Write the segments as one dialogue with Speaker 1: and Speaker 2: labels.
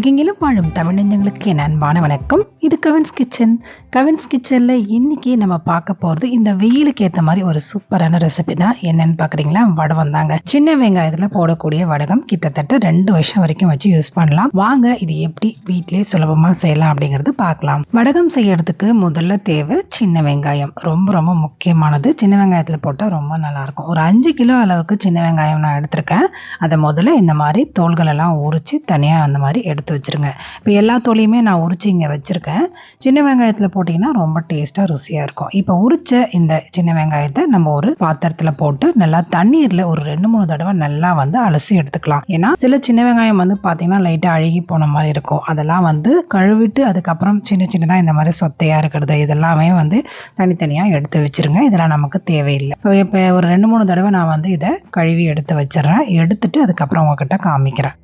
Speaker 1: உலகெங்கிலும் வாழும் தமிழ்ஞ்சங்களுக்கு என் அன்பான வணக்கம். இது கவின்ஸ் கிச்சன். கவின்ஸ் கிச்சனில் இன்னைக்கு நம்ம பார்க்க போகிறது இந்த வெயிலுக்கு ஏற்ற மாதிரி ஒரு சூப்பரான ரெசிபி தான். என்னன்னு பார்க்குறீங்களா? வடகம் தாங்க. சின்ன வெங்காயத்தில் போடக்கூடிய வடகம் கிட்டத்தட்ட ரெண்டு வருஷம் வரைக்கும் வச்சு யூஸ் பண்ணலாம். வாங்க இது எப்படி வீட்டிலேயே சுலபமாக செய்யலாம் அப்படிங்கிறது பார்க்கலாம். வடகம் செய்யறதுக்கு முதல்ல தேவை சின்ன வெங்காயம். ரொம்ப ரொம்ப முக்கியமானது. சின்ன வெங்காயத்தில் போட்டால் ரொம்ப நல்லாயிருக்கும். ஒரு அஞ்சு கிலோ அளவுக்கு சின்ன வெங்காயம் நான் எடுத்திருக்கேன். அதை முதல்ல இந்த மாதிரி தோள்களெல்லாம் உரித்து உரிச்சு தனியாக அந்த மாதிரி எடுத்து வச்சிருங்க. இப்போ எல்லா தோலையுமே நான் உரிச்சு இங்கே வச்சுருக்கேன். சின்ன வெங்காயத்தில் போட்டிங்கன்னா ரொம்ப டேஸ்ட்டாக ருசியாக இருக்கும். இப்போ உரிச்ச இந்த சின்ன வெங்காயத்தை நம்ம ஒரு பாத்திரத்தில் போட்டு நல்லா தண்ணீரில் ஒரு ரெண்டு மூணு தடவை நல்லா வந்து அலசி எடுத்துக்கலாம். ஏன்னா சில சின்ன வெங்காயம் வந்து பார்த்திங்கன்னா லைட்டாக அழுகி போன மாதிரி இருக்கும். அதெல்லாம் வந்து கழுவிட்டு அதுக்கப்புறம் சின்ன சின்னதாக இந்த மாதிரி சொத்தையாக இருக்கிறது இதெல்லாமே வந்து தனித்தனியாக எடுத்து வச்சிருங்க. இதெல்லாம் நமக்கு தேவையில்லை. ஸோ இப்போ ஒரு ரெண்டு மூணு தடவை நான் வந்து இதை கழுவி எடுத்து வச்சிடுறேன். எடுத்துட்டு அதுக்கப்புறம் உங்ககிட்ட காமிக்கிறேன்.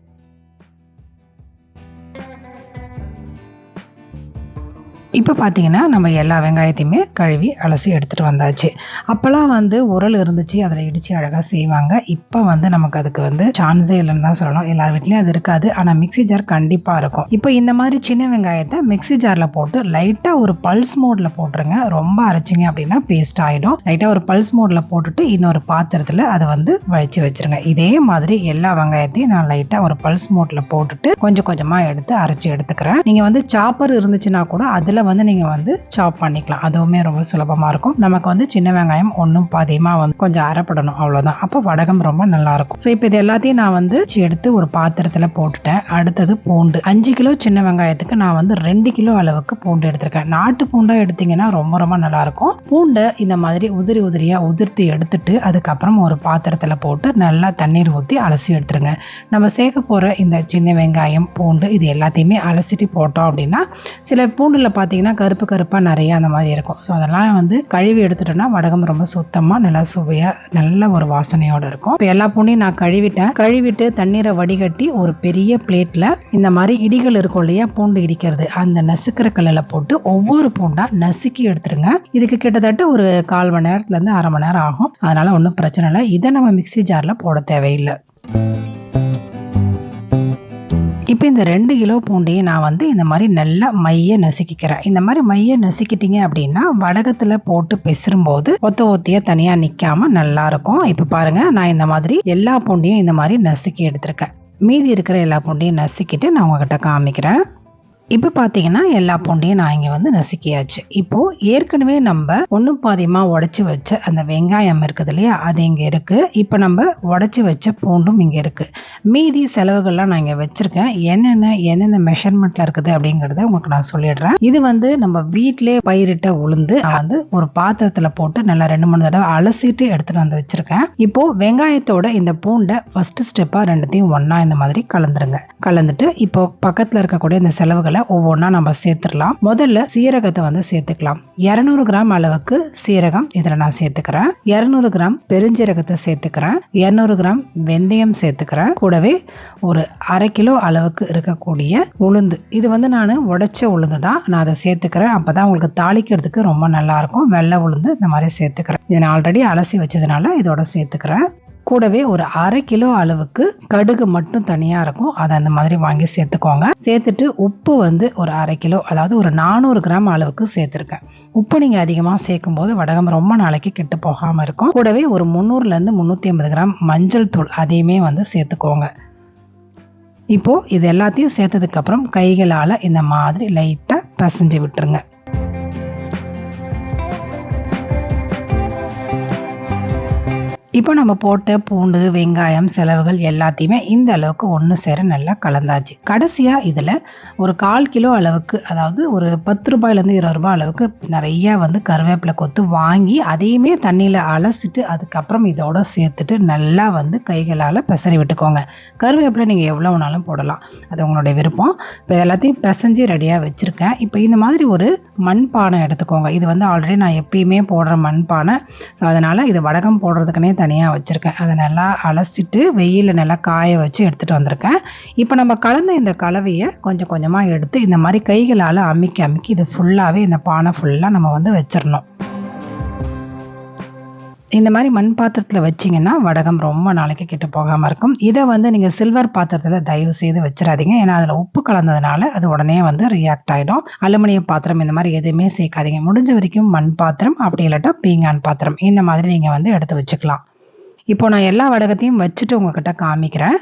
Speaker 1: இப்போ பார்த்தீங்கன்னா நம்ம எல்லா வெங்காயத்தையுமே கழுவி அலசி எடுத்துகிட்டு வந்தாச்சு. அப்போல்லாம் வந்து உரல் இருந்துச்சு அதில் இடித்து அழகாக செய்வாங்க. இப்போ வந்து நமக்கு அதுக்கு வந்து சான்ஸே இல்லைன்னு தான் சொல்லணும். எல்லார் வீட்லேயும் அது இருக்காது ஆனால் மிக்ஸி ஜார் கண்டிப்பாக இருக்கும். இப்போ இந்த மாதிரி சின்ன வெங்காயத்தை மிக்ஸி ஜாரில் போட்டு லைட்டாக ஒரு பல்ஸ் மோடில் போட்டுருங்க. ரொம்ப அரைச்சிங்க அப்படின்னா பேஸ்ட் ஆகிடும் லைட்டாக ஒரு பல்ஸ் மோடில் போட்டுட்டு இன்னொரு பாத்திரத்தில் அதை வந்து வழிச்சு வச்சிருங்க. இதே மாதிரி எல்லா வெங்காயத்தையும் நான் லைட்டாக ஒரு பல்ஸ் மோட்டில் போட்டுட்டு கொஞ்சம் கொஞ்சமாக எடுத்து அரைச்சி எடுத்துக்கிறேன். நீங்கள் வந்து சாப்பர் இருந்துச்சுன்னா கூட அதில் வந்து நீங்கள் வந்து சாப் பண்ணிக்கலாம். அதுவுமே ரொம்ப சுலபமாக இருக்கும். நமக்கு வந்து சின்ன வெங்காயம் ஒன்றும் பாதியமாக வந்து கொஞ்சம் அரைப்படணும் அவ்வளோதான் அப்போ வடகம் ரொம்ப நல்லாயிருக்கும் ஸோ இப்போ இது எல்லாத்தையும் நான் வந்து எடுத்து ஒரு பாத்திரத்தில் போட்டுட்டேன். அடுத்தது பூண்டு. அஞ்சு கிலோ சின்ன வெங்காயத்துக்கு நான் வந்து ரெண்டு கிலோ அளவுக்கு பூண்டு எடுத்திருக்கேன். நாட்டு பூண்டாக எடுத்தீங்கன்னா ரொம்ப ரொம்ப நல்லாயிருக்கும் பூண்டை இந்த மாதிரி உதிரி உதிரியாக உதிர்த்தி எடுத்துட்டு அதுக்கப்புறம் ஒரு பாத்திரத்தில் போட்டு நல்லா தண்ணீர் ஊற்றி அலசி எடுத்துருங்க. நம்ம சேர்க்க போகிற இந்த சின்ன வெங்காயம் பூண்டு இது எல்லாத்தையுமே அலசிட்டு போட்டோம் அப்படின்னா சில பூண்டில் பார்த்து பார்த்தீங்கன்னா கருப்பு கருப்பாக நிறையா அந்த மாதிரி இருக்கும். ஸோ அதெல்லாம் வந்து கழுவி எடுத்துட்டோம்னா வடகம் ரொம்ப சுத்தமாக நல்லா சுவையாக நல்ல ஒரு வாசனையோடு இருக்கும். இப்போ எல்லா பூண்டையும் நான் கழுவிட்டேன். கழுவிட்டு தண்ணீரை வடிகட்டி ஒரு பெரிய பிளேட்டில் இந்த மாதிரி இடிகள் இருக்கும் இல்லையா பூண்டு இடிக்கிறது அந்த நசுக்கிற கல்லில் போட்டு ஒவ்வொரு பூண்டாக நசுக்கி எடுத்துருங்க. இதுக்கு கிட்டத்தட்ட ஒரு கால் மணி நேரத்துலேருந்து அரை மணி நேரம் ஆகும். அதனால் ஒன்றும் பிரச்சனை இல்லை. இதை நம்ம மிக்ஸி ஜாரில் போட தேவையில்லை. இப்போ இந்த ரெண்டு கிலோ பூண்டையும் நான் வந்து இந்த மாதிரி நல்லா மைய நசுக்கிக்கிறேன். இந்த மாதிரி மைய நசுக்கிட்டீங்க அப்படின்னா வடகத்தில் போட்டு பெசரும்போது ஒத்த ஒத்தியாக தனியாக நிற்காம நல்லா இருக்கும். இப்போ பாருங்க நான் இந்த மாதிரி எல்லா பூண்டையும் இந்த மாதிரி நசுக்கி எடுத்திருக்கேன். மீதி இருக்கிற எல்லா பூண்டையும் நசுக்கிட்டு நான் உங்ககிட்ட காமிக்கிறேன். இப்போ பார்த்தீங்கன்னா எல்லா பூண்டையும் நான் இங்கே வந்து நசுக்கியாச்சு. இப்போது ஏற்கனவே நம்ம ஒன்று பாதியமாக உடச்சி வச்ச அந்த வெங்காயம் இருக்குது இல்லையா? அது இங்கே இருக்குது இப்போ நம்ம உடச்சி வச்ச பூண்டும் இங்கே இருக்குது மீதி செலவுகள்லாம் நான் இங்கே வச்சுருக்கேன். என்னென்ன என்னென்ன மெஷர்மெண்ட்டில் இருக்குது அப்படிங்கிறத உங்களுக்கு நான் சொல்லிடுறேன். இது வந்து நம்ம வீட்டிலே பயிரிட்ட உளுந்து வந்து ஒரு பாத்திரத்தில் போட்டு நல்லா ரெண்டு மூணு தடவை அலசிட்டு எடுத்துகிட்டு வந்து வச்சுருக்கேன். இப்போது வெங்காயத்தோட இந்த பூண்டை ஃபஸ்ட்டு ஸ்டெப்பாக ரெண்டுத்தையும் ஒன்றா இந்த மாதிரி கலந்துருங்க. கலந்துட்டு இப்போ பக்கத்தில் இருக்கக்கூடிய இந்த செலவுகளை ஒவ்வொன்றா நம்ம சேர்த்துடலாம். முதல்ல சீரகத்தை வந்து சேர்த்துக்கலாம். இரநூறு கிராம் அளவுக்கு சீரகம் இதில் நான் சேர்த்துக்கிறேன். இரநூறு கிராம் பெருஞ்சீரகத்தை சேர்த்துக்கிறேன். இரநூறு கிராம் வெந்தயம் சேர்த்துக்கிறேன். கூடவே ஒரு அரை கிலோ அளவுக்கு இருக்கக்கூடிய உளுந்து. இது வந்து நான் உடைச்ச உளுந்து தான். நான் அதை சேர்த்துக்கிறேன். அப்போ தான் உங்களுக்கு தாளிக்கிறதுக்கு ரொம்ப நல்லாயிருக்கும் வெள்ளை உளுந்து இந்த மாதிரி சேர்த்துக்கிறேன். இதை நான் ஆல்ரெடி அலசி வச்சதுனால இதோட சேர்த்துக்கிறேன். கூடவே ஒரு அரை கிலோ அளவுக்கு கடுகு மட்டும் தனியாக இருக்கும். அதை அந்த மாதிரி வாங்கி சேர்த்துக்கோங்க. சேர்த்துட்டு உப்பு வந்து ஒரு அரை கிலோ அதாவது ஒரு நானூறு கிராம் அளவுக்கு சேர்த்துருக்கேன். உப்பு நீங்கள் அதிகமாக சேர்க்கும் போது வடகம் ரொம்ப நாளைக்கு கெட்டு போகாமல் இருக்கும். கூடவே ஒரு முந்நூறுலேருந்து முந்நூற்றி ஐம்பது கிராம் மஞ்சள் தூள் அதையுமே வந்து சேர்த்துக்கோங்க. இப்போது இது எல்லாத்தையும் சேர்த்ததுக்கப்புறம் கைகளால் இந்த மாதிரி லைட்டாக பிசைஞ்சு விட்டுருங்க. இப்போ நம்ம போட்ட பூண்டு வெங்காயம் செலவுகள் எல்லாத்தையுமே இந்த அளவுக்கு ஒன்று சேர நல்லா கலந்தாச்சு. கடைசியாக இதில் ஒரு கால் கிலோ அளவுக்கு அதாவது ஒரு பத்து ரூபாயிலேருந்து இருபது ரூபாய் அளவுக்கு நிறைய வந்து கருவேப்பிலை கொத்து வாங்கி அதையுமே தண்ணியில் அலசிட்டு அதுக்கப்புறம் இதோட சேர்த்துட்டு நல்லா வந்து கைகளால் பெசரி விட்டுக்கோங்க. கருவேப்பிலை நீங்கள் எவ்வளோ வேணாலும் போடலாம். அது உங்களுடைய விருப்பம். இப்போ எல்லாத்தையும் பிசைஞ்சு ரெடியாக வச்சுருக்கேன். இப்போ இந்த மாதிரி ஒரு மண்பானை எடுத்துக்கோங்க. இது வந்து ஆல்ரெடி நான் எப்பயுமே போடுற மண்பானை ஸோ அதனால் இது வடகம் போடுறதுக்குனே தனியாக வச்சுருக்கேன். அதை நல்லா அலசிட்டு வெயிலில் நல்லா காய வச்சு எடுத்துகிட்டு வந்திருக்கேன். இப்போ நம்ம கலந்த இந்த கலவையை கொஞ்சம் கொஞ்சமாக எடுத்து இந்த மாதிரி கைகளால் அமுக்கி அமுக்கி இது ஃபுல்லாகவே இந்த பானை ஃபுல்லாக நம்ம வந்து வச்சிடணும். இந்த மாதிரி மண் பாத்திரத்தில் வச்சிங்கன்னா வடகம் ரொம்ப நாளைக்கு கெட்டு போகாமல் இருக்கும். இதை வந்து நீங்கள் சில்வர் பாத்திரத்தில் தயவு செய்து வச்சிடாதீங்க. ஏன்னா அதில் உப்பு கலந்ததுனால அது உடனே வந்து ரியாக்ட் ஆகிடும் அலுமினிய பாத்திரம் இந்த மாதிரி எதுவுமே சேர்க்காதீங்க. முடிஞ்ச வரைக்கும் மண் பாத்திரம் அப்படி இல்லாட்டா பீங்கான் பாத்திரம் இந்த மாதிரி நீங்கள் வந்து எடுத்து வச்சுக்கலாம். இப்போ நான் எல்லா வடகத்தையும் வச்சுட்டு உங்ககிட்ட காமிக்கிறேன்.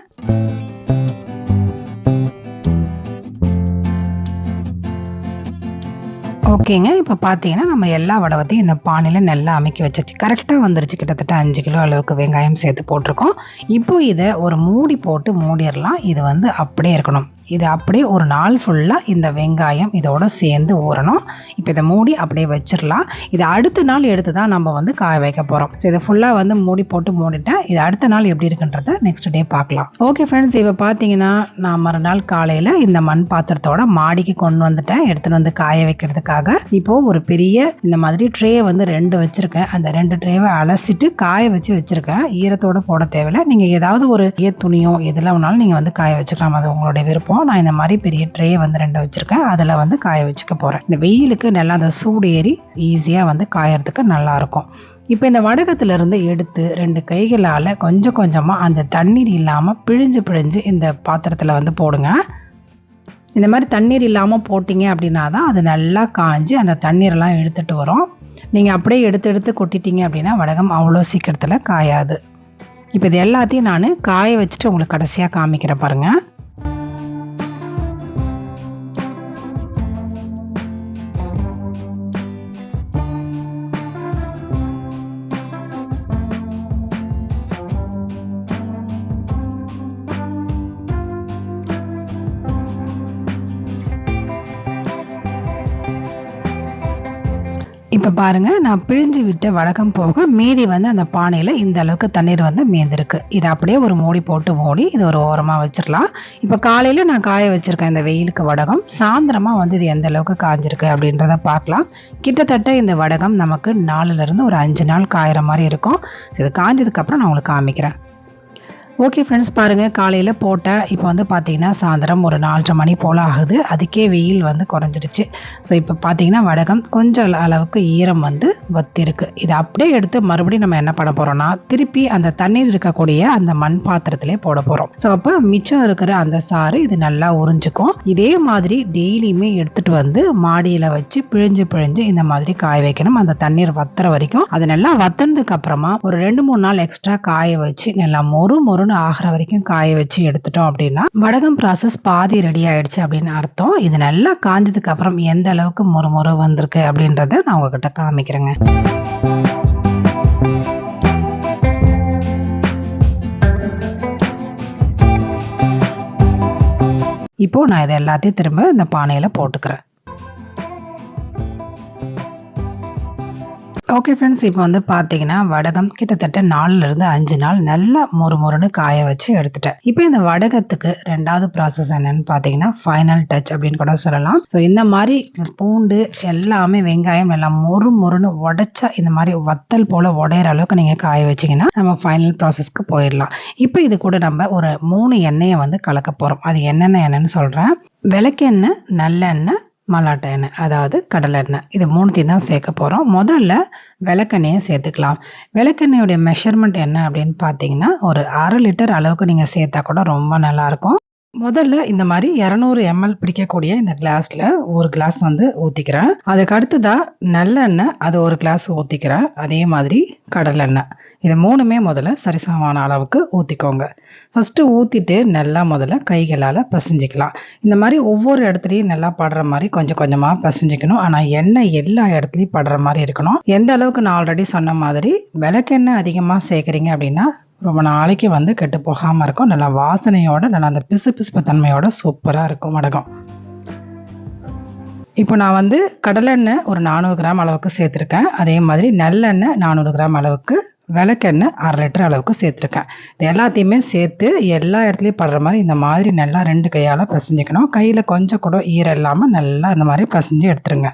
Speaker 1: ஓகேங்க இப்போ பார்த்தீங்கன்னா நம்ம எல்லா வடவத்தையும் இந்த பானையில் நல்லா அமைக்கி வச்சாச்சு. கரெக்டாக வந்துருச்சு. கிட்டத்தட்ட அஞ்சு கிலோ அளவுக்கு வெங்காயம் சேர்த்து போட்டிருக்கோம். இப்போ இதை ஒரு மூடி போட்டு மூடிடலாம். இது வந்து அப்படியே இருக்கணும். இது அப்படியே ஒரு நாள் ஃபுல்லாக இந்த வெங்காயம் இதோட சேர்ந்து ஊறணும். இப்போ இதை மூடி அப்படியே வச்சிடலாம். இது அடுத்த நாள் எடுத்து தான் நம்ம வந்து காய வைக்க போகிறோம் ஸோ இதை ஃபுல்லாக வந்து மூடி போட்டு மூடிட்டேன். இது அடுத்த நாள் எப்படி இருக்குன்றத நெக்ஸ்ட் டே பார்க்கலாம். ஓகே ஃப்ரெண்ட்ஸ் இப்போ பார்த்தீங்கன்னா நான் மறுநாள் காலையில் இந்த மண் பாத்திரத்தோட மாடிக்கு கொண்டு வந்துட்டேன். எடுத்துகிட்டு வந்து காய வைக்கிறதுக்காக. இப்போது ஒரு பெரிய இந்த மாதிரி ட்ரே வந்து ரெண்டு வச்சுருக்கேன். அந்த ரெண்டு ட்ரேவை அலசிட்டு காய வச்சு வச்சுருக்கேன். ஈரத்தோட போட தேவையில்லை. நீங்கள் ஏதாவது ஒரு ஈய துணியோ எதில் வேணாலும் நீங்கள் வந்து காய வச்சுக்கலாம். அது உங்களுடைய விருப்பம். நான் இந்த மாதிரி பெரிய ட்ரே வந்து ரெண்டு வச்சுருக்கேன். அதில் வந்து காய வச்சுக்க போகிறேன் இந்த வெயிலுக்கு நல்லா அந்த சூடு ஏறி ஈஸியாக வந்து காயறதுக்கு நல்லாயிருக்கும் இப்போ இந்த வடகத்திலிருந்து எடுத்து ரெண்டு கைகளால் கொஞ்சம் கொஞ்சமாக அந்த தண்ணீர் இல்லாமல் பிழிஞ்சு பிழிஞ்சு இந்த பாத்திரத்தில் வந்து போடுங்க. இந்த மாதிரி தண்ணீர் இல்லாமல் போட்டிங்க அப்படின்னா தான் அது நல்லா காஞ்சி அந்த தண்ணீரெல்லாம் எடுத்துகிட்டு வரும். நீங்கள் அப்படியே எடுத்து எடுத்து கொட்டிட்டீங்க அப்படின்னா வடகம் அவ்வளோ சீக்கிரத்தில் காயாது. இப்போ இது எல்லாத்தையும் நான் காய வச்சுட்டு உங்களுக்கு கடைசியாக காமிக்கிறேன் பாருங்கள் இப்போ பாருங்க நான் பிழிஞ்சு விட்ட வடகம் போக மீதி வந்து அந்த பானையில் இந்த அளவுக்கு தண்ணீர் வந்து மீந்திருக்கு. இதை அப்படியே ஒரு மூடி போட்டு மூடி இது ஒரு ஓரமாக வச்சிடலாம் இப்போ காலையில் நான் காய வச்சிருக்கேன் இந்த வெயிலுக்கு வடகம். சாயந்தரமாக வந்து இது எந்த அளவுக்கு காஞ்சிருக்கு அப்படின்றத பார்க்கலாம். கிட்டத்தட்ட இந்த வடகம் நமக்கு நாலுலேருந்து ஒரு அஞ்சு நாள் காயிற மாதிரி இருக்கும். இது காஞ்சதுக்கப்புறம் நான் உங்களுக்கு காமிக்கிறேன். ஓகே ஃப்ரெண்ட்ஸ் பாருங்கள் காலையில் போட்டேன் இப்போ வந்து பார்த்தீங்கன்னா சாயந்தரம் ஒரு நாலரை மணி போல் ஆகுது. அதுக்கே வெயில் வந்து குறைஞ்சிடுச்சு. ஸோ இப்போ பார்த்திங்கன்னா வடகம் கொஞ்சம் அளவுக்கு ஈரம் வந்து வத்திருக்கு. இதை அப்படியே எடுத்து மறுபடியும் நம்ம என்ன பண்ண போகிறோம்னா திருப்பி அந்த தண்ணீர் இருக்கக்கூடிய அந்த மண் பாத்திரத்திலே போட போகிறோம் ஸோ அப்போ மிச்சம் இருக்கிற அந்த சாறு இது நல்லா உறிஞ்சிக்கும். இதே மாதிரி டெய்லியுமே எடுத்துகிட்டு வந்து மாடியில் வச்சு பிழிஞ்சு பிழிஞ்சு இந்த மாதிரி காய வைக்கணும். அந்த தண்ணீர் வத்துற வரைக்கும். அது நல்லா வத்தினதுக்கு அப்புறமா ஒரு ரெண்டு மூணு நாள் எக்ஸ்ட்ரா காய வச்சு நல்லா மொறு மொறு மொறுன்னு ஆகிற வரைக்கும் காய வச்சு எடுத்துட்டோம் அப்படின்னா வடகம் ப்ராசஸ் பாதி ரெடி ஆயிடுச்சு அப்படின்னு அர்த்தம். இது நல்லா காஞ்சதுக்கு அப்புறம் எந்த அளவுக்கு மொறுமொறு வந்திருக்கு அப்படின்றத நான் உங்ககிட்ட காமிக்கிறேங்க. இப்போ நான் இதை எல்லாத்தையும் திரும்ப இந்த பானையில போட்டுக்கிறேன். ஓகே ஃப்ரெண்ட்ஸ் இப்போ வந்து பார்த்தீங்கன்னா வடகம் கிட்டத்தட்ட நாலுலேருந்து அஞ்சு நாள் நல்லா மொறு மொறுன்னு காய வச்சு எடுத்துட்டேன். இப்போ இந்த வடகத்துக்கு ரெண்டாவது ப்ராசஸ் என்னன்னு பார்த்தீங்கன்னா ஃபைனல் டச் அப்படின்னு கூட சொல்லலாம். ஸோ இந்த மாதிரி பூண்டு எல்லாமே வெங்காயம் எல்லாம் மொறு மொறுன்னு உடைச்சா இந்த மாதிரி வத்தல் போல் உடையிற அளவுக்கு நீங்கள் காய வச்சீங்கன்னா நம்ம ஃபைனல் ப்ராசஸ்க்கு போயிடலாம். இப்போ இது கூட நம்ம ஒரு மூணு எண்ணெயை வந்து கலக்க போகிறோம் அது என்னென்ன எண்ணெய்னு சொல்கிறேன் விளக்கெண்ணெய் நல்லெண்ணெய் மல்லாட்டை எண்ணெய் அதாவது கடலை எண்ணெய். இது மூணுத்தையும் தான் சேர்க்க போகிறோம் முதல்ல விளக்கெண்ணெயை சேர்த்துக்கலாம். விளக்கெண்ணெயோடைய மெஷர்மெண்ட் என்ன அப்படின்னு பார்த்தீங்கன்னா ஒரு அரை லிட்டர் அளவுக்கு நீங்கள் சேர்த்தா கூட ரொம்ப நல்லாயிருக்கும் முதல்ல இந்த மாதிரி இரநூறு எம்எல் பிடிக்கக்கூடிய இந்த கிளாஸ்ல ஒரு கிளாஸ் வந்து ஊற்றிக்கிறேன் அதுக்கு அடுத்ததா நல்லெண்ணெய் அது ஒரு கிளாஸ் ஊற்றிக்கிறேன் அதே மாதிரி கடலெண்ணெய். இது மூணுமே முதல்ல சரிசமமான அளவுக்கு ஊற்றிக்கோங்க ஃபஸ்ட்டு ஊற்றிட்டு நல்லா முதல்ல கைகளால் பசைஞ்சிக்கலாம். இந்த மாதிரி ஒவ்வொரு இடத்துலையும் நல்லா படுற மாதிரி கொஞ்சம் கொஞ்சமாக பசைஞ்சிக்கணும். ஆனால் எண்ணெய் எல்லா இடத்துலையும் படுற மாதிரி இருக்கணும். எந்த அளவுக்கு நான் ஆல்ரெடி சொன்ன மாதிரி விளக்கெண்ணெய் அதிகமாக சேர்க்குறீங்க அப்படின்னா ரொம்ப நாளைக்கு வந்து கெட்டு போகாமல் இருக்கும். நல்லா வாசனையோட நல்லா அந்த பிசு பிசுப்பு தன்மையோட சூப்பராக இருக்கும் வடகம். இப்போ நான் வந்து கடலெண்ணெய் ஒரு நானூறு கிராம் அளவுக்கு சேர்த்துருக்கேன். அதே மாதிரி நல்லெண்ணெய் நானூறு கிராம் அளவுக்கு விளக்கெண்ணெய் அரை லிட்டர் அளவுக்கு சேர்த்துருக்கேன். இது எல்லாத்தையுமே சேர்த்து எல்லா இடத்துலையும் படுற மாதிரி இந்த மாதிரி நல்லா ரெண்டு கையால் பசைஞ்சிக்கணும். கையில் கொஞ்சம் கூட ஈரம் இல்லாமல் நல்லா இந்த மாதிரி பசைஞ்சு எடுத்துருங்க.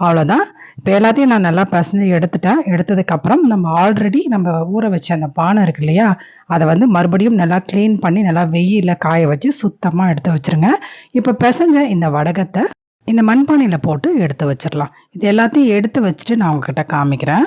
Speaker 1: அவ்வளோதான் இப்போ எல்லாத்தையும் நான் நல்லா பசஞ்சு எடுத்துட்டேன் எடுத்ததுக்கப்புறம் நம்ம ஆல்ரெடி நம்ம ஊற வச்ச அந்த பானை இருக்கு இல்லையா அதை வந்து மறுபடியும் நல்லா க்ளீன் பண்ணி நல்லா வெயிலில் காய வச்சு சுத்தமாக எடுத்து வச்சுருங்க. இப்போ பிசைஞ்ச இந்த வடகத்தை இந்த மண்பானையில் போட்டு எடுத்து வச்சிடலாம். இது எல்லாத்தையும் எடுத்து வச்சுட்டு நான் உங்ககிட்ட காமிக்கிறேன்.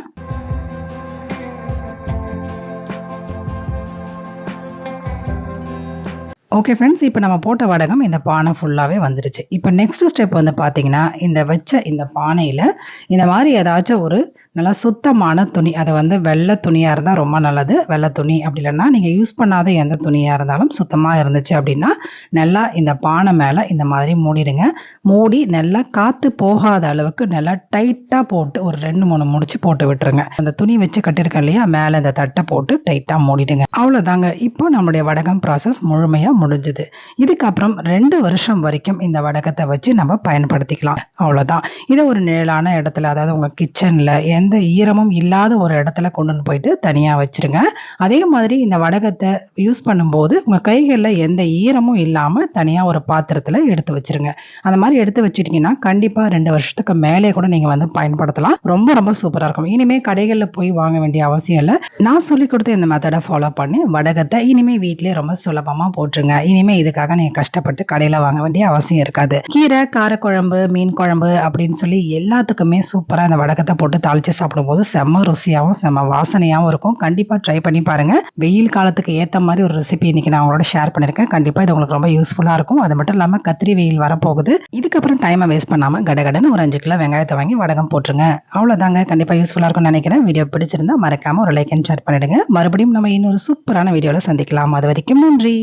Speaker 1: ஓகே ஃப்ரெண்ட்ஸ் இப்போ நம்ம போட்ட வடகம் இந்த பானை ஃபுல்லாகவே வந்துடுச்சு இப்போ நெக்ஸ்ட் ஸ்டெப் வந்து பார்த்தீங்கன்னா இந்த வச்ச இந்த பானையில் இந்த மாதிரி ஏதாச்சும் ஒரு நல்லா சுத்தமான துணி. அது வந்து வெள்ளை துணியாக இருந்தால் ரொம்ப நல்லது. வெள்ளை துணி அப்படி இல்லைன்னா நீங்கள் யூஸ் பண்ணாத எந்த துணியாக இருந்தாலும் சுத்தமாக இருந்துச்சு அப்படின்னா நல்லா இந்த பானை மேலே இந்த மாதிரி மூடிடுங்க. மூடி நல்லா காற்று போகாத அளவுக்கு நல்லா டைட்டாக போட்டு ஒரு ரெண்டு மூணு முடிச்சு போட்டு விட்டுருங்க. அந்த துணி வச்சு கட்டியிருக்கேன் இல்லையா? மேலே இந்த தட்டை போட்டு டைட்டாக மூடிடுங்க. அவ்வளோதாங்க இப்போ நம்மளுடைய வடகம் ப்ராசஸ் முழுமையாக முடிஞ்சுது. இதுக்கப்புறம் ரெண்டு வருஷம் வரைக்கும் இந்த வடகத்தை வச்சு நம்ம பயன்படுத்திக்கலாம். அவ்வளோதான் இதை ஒரு நிழலான இடத்துல அதாவது உங்கள் கிச்சனில் எந்த ஈரமும் இல்லாத ஒரு இடத்துல கொண்டு போயிட்டு தனியாக வச்சுருங்க. அதே மாதிரி இந்த வடகத்தை யூஸ் பண்ணும்போது உங்கள் கைகளில் எந்த ஈரமும் இல்லாமல் தனியாக ஒரு பாத்திரத்தில் எடுத்து வச்சுருங்க. அந்த மாதிரி எடுத்து வச்சுட்டிங்கன்னா கண்டிப்பாக ரெண்டு வருஷத்துக்கு மேலே கூட நீங்கள் வந்து பயன்படுத்தலாம். ரொம்ப ரொம்ப சூப்பராக இருக்கும். இனிமேல் கடைகளில் போய் வாங்க வேண்டிய அவசியம் இல்லை. நான் சொல்லி கொடுத்த இந்த மெத்தடை ஃபாலோ பண்ணி வடகத்தை இனிமேல் வீட்டிலே ரொம்ப சுலபமாக போட்டுருங்க. இனிமேல் இதுக்காக நீங்கள் கஷ்டப்பட்டு கடையில் வாங்க வேண்டிய அவசியம் இருக்காது. கீரை காரக்குழம்பு மீன் குழம்பு அப்படின்னு சொல்லி எல்லாத்துக்குமே சூப்பராக இந்த வடகத்தை போட்டு தாளிச்சு சாப்பிடும்போது செம்ம ருசியாகவும் செம்ம வாசனையாகவும் இருக்கும். கண்டிப்பாக ட்ரை பண்ணி பாருங்க. வெயில் காலத்துக்கு ஏற்ற மாதிரி ஒரு ரெசிபி இன்னைக்கு நான் உங்களோட ஷேர் பண்ணியிருக்கேன் கண்டிப்பாக இது உங்களுக்கு ரொம்ப யூஸ்ஃபுல்லாக இருக்கும். அது மட்டும் இல்லாமல் கத்திரி வெயில் வரப்போகுது. இதுக்கப்புறம் டைமை வேஸ்ட் பண்ணாமல் கடகடன்னு ஒரு அஞ்சு கிலோ வெங்காயத்தை வாங்கி வடகம் போட்டுருங்க. அவ்வளோதாங்க கண்டிப்பாக யூஸ்ஃபுல்லாக இருக்கும்னு நினைக்கிறேன். வீடியோ பிடிச்சிருந்தா மறக்காமல் ஒரு லைக் அண்ட் ஷேர் பண்ணிடுங்க. மறுபடியும் நம்ம இன்னொரு சூப்பரான வீடியோவில் சந்திக்கலாம். அது வரைக்கும் நன்றி.